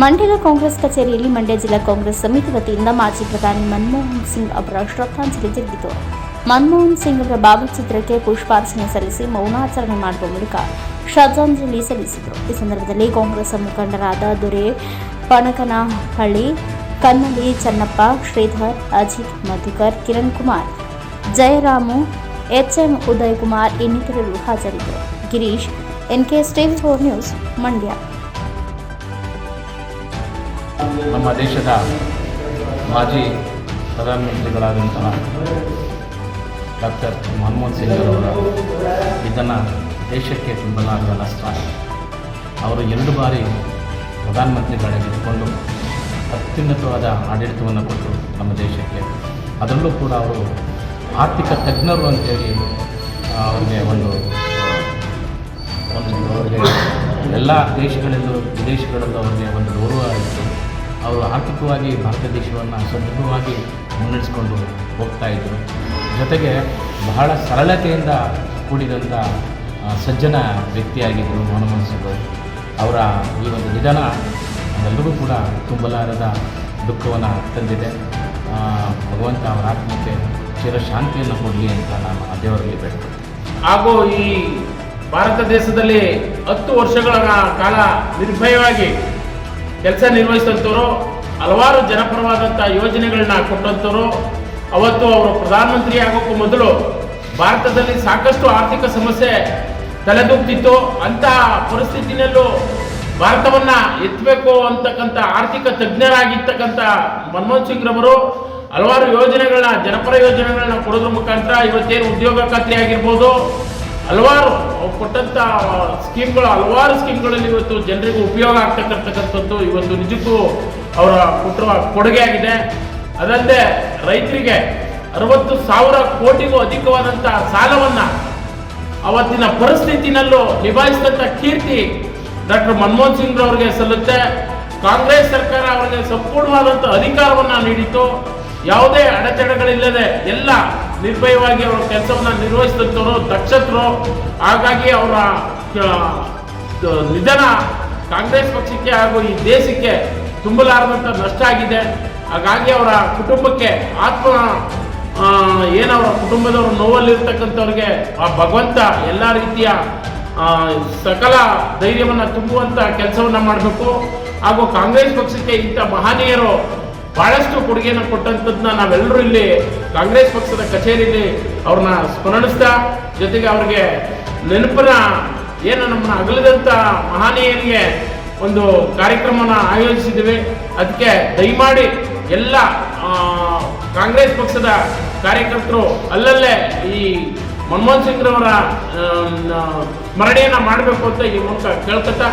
ಮಂಡ್ಯದ ಕಾಂಗ್ರೆಸ್ ಕಚೇರಿಯಲ್ಲಿ ಮಂಡ್ಯ ಜಿಲ್ಲಾ ಕಾಂಗ್ರೆಸ್ ಸಮಿತಿ ವತಿಯಿಂದ ಮಾಜಿ ಪ್ರಧಾನಿ ಮನಮೋಹನ್ ಸಿಂಗ್ ಅವರ ಶ್ರದ್ಧಾಂಜಲಿ ಜರುಗಿತು. ಮನಮೋಹನ್ ಸಿಂಗ್ ಅವರ ಭಾವಚಿತ್ರಕ್ಕೆ ಪುಷ್ಪಾರ್ಚನೆ ಸಲ್ಲಿಸಿ ಮೌನಾಚರಣೆ ಮಾಡುವ ಮೂಲಕ ಶ್ರದ್ಧಾಂಜಲಿ ಸಲ್ಲಿಸಿದರು. ಈ ಸಂದರ್ಭದಲ್ಲಿ ಕಾಂಗ್ರೆಸ್ ಮುಖಂಡರಾದ ದೊರೆ ಪಣಕನಹಳ್ಳಿ ಕನ್ನಡಿ ಚನ್ನಪ್ಪ, ಶ್ರೀಧರ್, ಅಜಿತ್ ಮಧುಕರ್, ಕಿರಣ್ ಕುಮಾರ್, ಜಯರಾಮು, ಎಚ್ಎಂ ಉದಯ್ ಕುಮಾರ್ ಇನ್ನಿತರರು ಹಾಜರಿದ್ದರು. Girish, NK stage four news, Mandya. ನಮ್ಮ ದೇಶದ ಮಾಜಿ ಪ್ರಧಾನಮಂತ್ರಿಗಳಾದಂತಹ ಡಾಕ್ಟರ್ ಮನಮೋಹನ್ ಸಿಂಗ್ ಅವರ ಇದನ್ನು ದೇಶಕ್ಕೆ ತುಂಬಲಾರದ ನಷ್ಟ. ಅವರು ಎರಡು ಬಾರಿ ಪ್ರಧಾನಮಂತ್ರಿಗಳಾಗಿದ್ದುಕೊಂಡು ಅತ್ಯುನ್ನತವಾದ ಆಡಳಿತವನ್ನು ಕೊಟ್ಟರು ನಮ್ಮ ದೇಶಕ್ಕೆ. ಅದರಲ್ಲೂ ಕೂಡ ಅವರು ಆರ್ಥಿಕ ತಜ್ಞರು ಅಂತೇಳಿ ಅವರಿಗೆ ಅವ್ರಿಗೆ ಒಂದು ಒಂದು ಅವರಿಗೆ ಎಲ್ಲ ದೇಶಗಳಲ್ಲೂ ವಿದೇಶಗಳಲ್ಲೂ ಅವರಿಗೆ ಒಂದು ಗೌರವ ಇತ್ತು. ಅವರು ಆರ್ಥಿಕವಾಗಿ ಭಾರತ ದೇಶವನ್ನು ಸದೃಢವಾಗಿ ಮುನ್ನಡೆಸ್ಕೊಂಡು ಹೋಗ್ತಾ ಇದ್ದರು ಜೊತೆಗೆ ಬಹಳ ಸರಳತೆಯಿಂದ ಕೂಡಿದಂಥ ಸಜ್ಜನ ವ್ಯಕ್ತಿಯಾಗಿದ್ದರು ಮನಮೋಹನ್ ಸಿಂಗ್ ಅವರು. ಈ ಒಂದು ನಿಧನ ಎಲ್ಲರಿಗೂ ಕೂಡ ತುಂಬಲಾರದ ದುಃಖವನ್ನು ತಂದಿದೆ. ಭಗವಂತ ಅವರ ಆತ್ಮಕ್ಕೆ ಚಿರಶಾಂತಿಯನ್ನು ಕೊಡಲಿ ಅಂತ ನಾನು ಆ ದೇವರಲ್ಲಿ ಹಾಗೂ ಈ ಭಾರತ ದೇಶದಲ್ಲಿ ಹತ್ತು ವರ್ಷಗಳ ಕಾಲ ನಿರ್ಭಯವಾಗಿ ಕೆಲಸ ನಿರ್ವಹಿಸಿದಂಥವರು ಹಲವಾರು ಜನಪರವಾದಂಥ ಯೋಜನೆಗಳನ್ನ ಕೊಟ್ಟಂಥವ್ರು ಅವತ್ತು ಅವರು ಪ್ರಧಾನಮಂತ್ರಿ ಆಗೋಕ್ಕೂ ಮೊದಲು ಭಾರತದಲ್ಲಿ ಸಾಕಷ್ಟು ಆರ್ಥಿಕ ಸಮಸ್ಯೆ ತಲೆದೂಗ್ತಿತ್ತು. ಅಂತ ಪರಿಸ್ಥಿತಿನಲ್ಲೂ ಭಾರತವನ್ನು ಎತ್ತಬೇಕು ಅಂತಕ್ಕಂಥ ಆರ್ಥಿಕ ತಜ್ಞರಾಗಿರ್ತಕ್ಕಂಥ ಮನಮೋಹನ್ ಸಿಂಗ್ ರವರು ಹಲವಾರು ಯೋಜನೆಗಳನ್ನ, ಜನಪರ ಯೋಜನೆಗಳನ್ನ ಕೊಡೋದ್ರ ಮುಖಾಂತರ ಇವತ್ತೇನು ಉದ್ಯೋಗ ಖಾತ್ರಿ ಆಗಿರ್ಬೋದು, ಹಲವಾರು ಕೊಟ್ಟಂತ ಸ್ಕೀಮ್ಗಳು, ಹಲವಾರು ಸ್ಕೀಮ್ಗಳಲ್ಲಿ ಇವತ್ತು ಜನರಿಗೂ ಉಪಯೋಗ ಆಗ್ತಕ್ಕಂಥಕ್ಕಂಥದ್ದು ಇವತ್ತು ನಿಜಕ್ಕೂ ಅವರ ಕೊಟ್ಟಿರುವ ಕೊಡುಗೆ ಆಗಿದೆ ಅದಲ್ಲದೆ ರೈತರಿಗೆ ಅರವತ್ತು ಸಾವಿರ ಕೋಟಿಗೂ ಅಧಿಕವಾದಂಥ ಸಾಲವನ್ನ ಅವತ್ತಿನ ಪರಿಸ್ಥಿತಿನಲ್ಲೂ ನಿಭಾಯಿಸಿದಂಥ ಕೀರ್ತಿ ಡಾಕ್ಟರ್ ಮನಮೋಹನ್ ಸಿಂಗ್ ಅವರಿಗೆ ಸಲ್ಲುತ್ತೆ. ಕಾಂಗ್ರೆಸ್ ಸರ್ಕಾರ ಅವರಿಗೆ ಸಂಪೂರ್ಣವಾದಂಥ ಅಧಿಕಾರವನ್ನ ನೀಡಿತು ಯಾವುದೇ ಅಡೆತಡೆಗಳಿಲ್ಲದೆ ಎಲ್ಲ ನಿರ್ಭಯವಾಗಿ ಅವರ ಕೆಲಸವನ್ನು ನಿರ್ವಹಿಸಿದಂಥವರು ದಕ್ಷತರು. ಹಾಗಾಗಿ ಅವರ ನಿಧನ ಕಾಂಗ್ರೆಸ್ ಪಕ್ಷಕ್ಕೆ ಹಾಗೂ ಈ ದೇಶಕ್ಕೆ ತುಂಬಲಾರದಂಥ ನಷ್ಟ ಆಗಿದೆ. ಹಾಗಾಗಿ ಅವರ ಕುಟುಂಬಕ್ಕೆ ಆತ್ಮ ಏನವರ ಕುಟುಂಬದವರು ನೋವಲ್ಲಿರ್ತಕ್ಕಂಥವ್ರಿಗೆ ಆ ಭಗವಂತ ಎಲ್ಲ ರೀತಿಯ ಸಕಲ ಧೈರ್ಯವನ್ನು ತುಂಬುವಂಥ ಕೆಲಸವನ್ನು ಮಾಡಬೇಕು. ಹಾಗೂ ಕಾಂಗ್ರೆಸ್ ಪಕ್ಷಕ್ಕೆ ಇಂಥ ಮಹನೀಯರು ಬಹಳಷ್ಟು ಕೊಡುಗೆಯನ್ನು ಕೊಟ್ಟಂಥದ್ದನ್ನ ನಾವೆಲ್ಲರೂ ಇಲ್ಲಿ ಕಾಂಗ್ರೆಸ್ ಪಕ್ಷದ ಕಚೇರಿಯಲ್ಲಿ ಅವ್ರನ್ನ ಸ್ಮರಣಿಸ್ತಾ, ಜೊತೆಗೆ ಅವ್ರಿಗೆ ನೆನಪನ್ನ ಏನು ನಮ್ಮನ್ನ ಅಗಲದಂಥ ಮಹಾನೀಯರಿಗೆ ಒಂದು ಕಾರ್ಯಕ್ರಮನ ಆಯೋಜಿಸಿದ್ದೀವಿ. ಅದಕ್ಕೆ ದಯಮಾಡಿ ಎಲ್ಲ ಕಾಂಗ್ರೆಸ್ ಪಕ್ಷದ ಕಾರ್ಯಕರ್ತರು ಅಲ್ಲಲ್ಲೇ ಈ ಮನಮೋಹನ್ ಸಿಂಗ್ರವರ ಸ್ಮರಣೆಯನ್ನು ಮಾಡಬೇಕು ಅಂತ ಈ ಮೂಲಕ ಕೇಳ್ಕೊತಾ